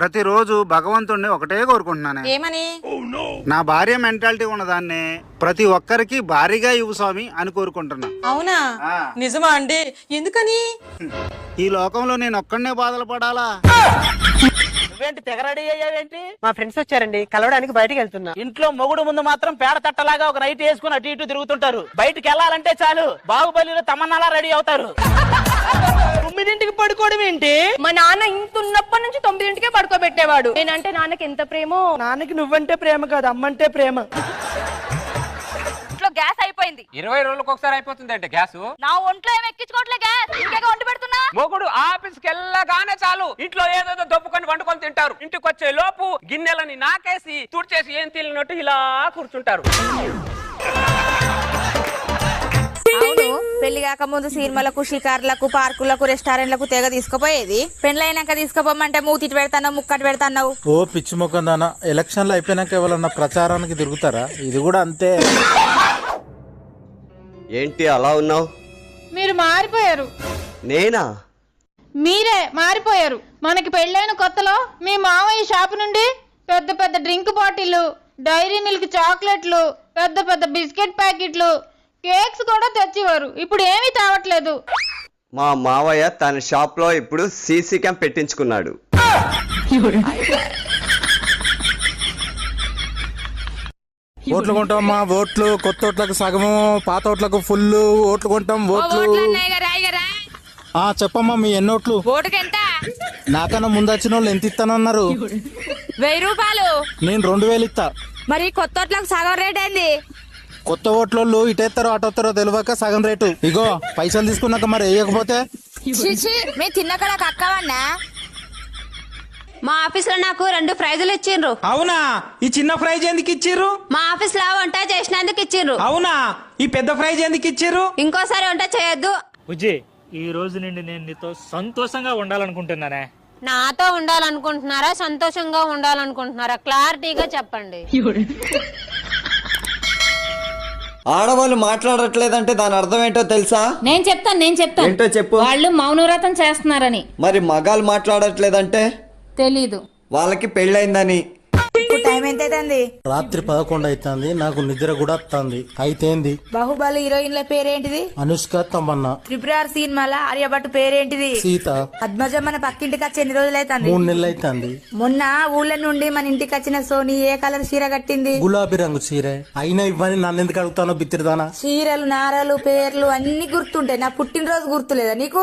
ప్రతిరోజు భగవంతుణ్ణి ఒకటే కోరుకుంటున్నాను. ఏమని? నా భార్య మెంటాలిటీ ఉన్నదాన్ని ప్రతి ఒక్కరికి భారీగా ఇవ్వు స్వామి అని కోరుకుంటున్నా. అవునా. నిజమా అండి? ఎందుకని? ఈ లోకంలో నేను ఒక్కడనే బాధలు పడాలా? నువ్వేంటి తెగ రెడీ అయ్యావేంటి? మా ఫ్రెండ్స్ వచ్చారండి కలవడానికి బయటికి వెళ్తున్నా. ఇంట్లో మొగుడు ముందు మాత్రం పేడ తట్టలాగా ఒక నైట్ వేసుకుని అటు ఇటు తిరుగుతుంటారు. బయటికి వెళ్ళాలంటే చాలు బాహుబలిలో తమన్నాలా రెడీ అవుతారు. తొమ్మిదింటికి పడుకోవడం ఏంటి? మా నాన్న ఇంత ఉన్నప్పటి నుంచి తొమ్మిదింటికే పడుకోబెట్టేవాడు. నేనంటే నాన్నకి ఎంత ప్రేమో? నాన్నకి నువ్వంటే ప్రేమ కాదు అమ్మంటే ప్రేమ. ఇంట్లో గ్యాస్ అయిపోయింది. ఇరవై రోజులకు ఒకసారి అయిపోతుంది అంటే గ్యాస్? నా ఒంట్లో ఏమి ఎక్కించుకోవట్లే గ్యాస్? ఇంకేగా వండి పెడుతున్నా? మొగుడు ఆఫీస్కి వెళ్ళగానే చాలు. ఇంట్లో ఏదేదో దొప్పుకొని వండుకొని తింటారు. ఇంటికి వచ్చే లోపు గిన్నెలని నాకేసి తుడిచేసి ఏం తెలియనట్టు ఇలా కూర్చుంటారు. పెళ్ళి కాక ముందు సినిమాలకు షికార్లకు పార్కులకు రెస్టారెంట్లకు తెగ తీసుకుపోయేది. పెళ్ళైనాక తీసుకుపోమంటే మూతిటి పెడతాను ముక్కటి పెడతావు ఓ పిచ్చి ముఖం దానా ఎలక్షన్లు అయిపోయినాక ఎవరన్నా ప్రచారానికి తిరుగుతారా? ఇది కూడా అంతే. ఏంటి అలా ఉన్నావు? మీరు మారిపోయారు. నేనా? మీరే మారిపోయారు. మనకి పెళ్ళైన కొత్తలో మీ మామయ్య షాపు నుండి పెద్ద పెద్ద డ్రింక్ బాటిల్లు డైరీ మిల్క్ చాక్లెట్లు పెద్ద పెద్ద బిస్కెట్ ప్యాకెట్లు కేక్స్ కూడా తెచ్చేవారు. ఇప్పుడు ఏమీ తేవట్లేదు. మా మావయ్య తన షాప్లో ఇప్పుడు సీసీ క్యామ్ పెట్టించుకున్నాడు. ఓట్లు కొంటాం మా ఓట్లు కొత్త ఓట్లకు సగము పాత ఓట్లకు ఫుల్ ఓట్లు కొంటాం ఓట్లు. ఆ చెప్పమ్మా మీ ఎన్ని ఓట్లు? ఓటుకి ఎంత నాకన్నా ముందు వచ్చిన వాళ్ళు ఎంత ఇస్తానన్నారు? వెయ్యి రూపాయలు. నేను రెండు వేలు ఇస్తా మరి కొత్త ఓట్లకు సగం రేట్ ఏంది? కొత్త ఓట్లోళ్ళు ఇటేస్తారో అటొస్తారో తెలియక సగం రేటు. ఇగో పైసలు తీసుకున్నాక మరి వేయకపోతే? మీ తిన్నకడ కక్కవన్నా మా ఆఫీస్లో నాకు రెండు ప్రైజులు ఇచ్చిండ్రు. అవునా? ఈ చిన్న ప్రైజ్ ఎందుకు ఇచ్చిర్రు మా ఆఫీస్లో వంట చేసినందుకు ఇచ్చిండ్రు. అవునా? ఈ పెద్ద ప్రైజ్ ఎందుకు ఇచ్చిర్రు ఇంకోసారి వంట చేయొద్దు. బుజ్జి ఈ రోజు నుండి నేను నీతో సంతోషంగా ఉండాలనుకుంటున్నానే. నాతో ఉండాలనుకుంటున్నారా? సంతోషంగా ఉండాలనుకుంటున్నారా? క్లారిటీగా చెప్పండి. ఆడవాళ్ళు మాట్లాడట్లేదంటే దాని అర్థం ఏంటో తెలుసా? నేను చెప్తాను నేను చెప్తాను. ఏంటో చెప్పు. వాళ్ళు మౌనవ్రతం చేస్తున్నారని. మరి మగాళ్ళు మాట్లాడట్లేదంటే? తెలీదు. వాళ్ళకి పెళ్ళైందని ఎంత అవుతుంది రాత్రి పదకొండు అవుతుంది నాకు నిద్ర కూడా వస్తుంది అయితేంది? బాహుబలి హీరోయిన్ల పేరేంటిది? అనుష్క తమన్నా. త్రిపురార్ సినిమాల ఆర్యభట్ పేరేంటిది? సీత. పద్మజ మన పక్కింటికి వచ్చి ఎన్ని రోజులు అవుతుంది మూడు నెలలు అవుతుంది మొన్న ఊళ్ళ నుండి మన ఇంటికి వచ్చిన సోని ఏ కలర్ చీర కట్టింది? గులాబీ రంగు చీర. అయినా ఇవ్వని నన్ను ఎందుకు అడుగుతానో బిత్తిరిదానా చీరలు నారలు పేర్లు అన్ని గుర్తుంటాయి. నా పుట్టినరోజు గుర్తులేదా నీకు?